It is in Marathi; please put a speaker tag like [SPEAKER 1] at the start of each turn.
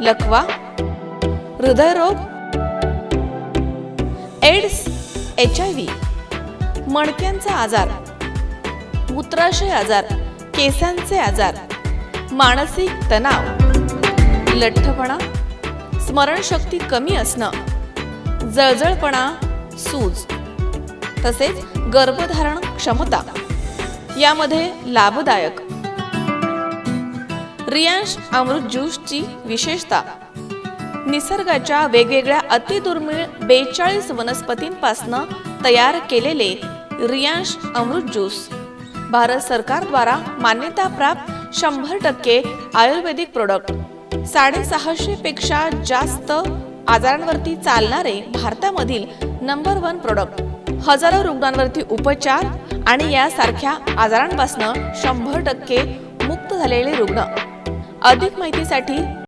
[SPEAKER 1] लकवा हृदयरोग एड्स एच आय व्ही मणक्यांचा आजार मूत्राशय आजार केसांचे आजार मानसिक तणाव लठ्ठपणा स्मरणशक्ती कमी असणं जळजळपणा सूज तसेच गर्भधारण क्षमता यामध्ये लाभदायक. रियांश अमृत ज्यूसची विशेषता. निसर्गाच्या वेगवेगळ्या अतिदुर्मिळ बेचाळीस वनस्पतींपासनं तयार केलेले रियांश अमृत ज्यूस. भारत सरकारद्वारा मान्यताप्राप्त शंभर टक्के आयुर्वेदिक प्रोडक्ट साडेसहाशे पेक्षा जास्त आजारांवरती चालणारे भारतामधील नंबर वन प्रोडक्ट हजारो रुग्णांवरती उपचार आणि यासारख्या आजारांपासून शंभर टक्के मुक्त झालेले रुग्ण. अधिक माहितीसाठी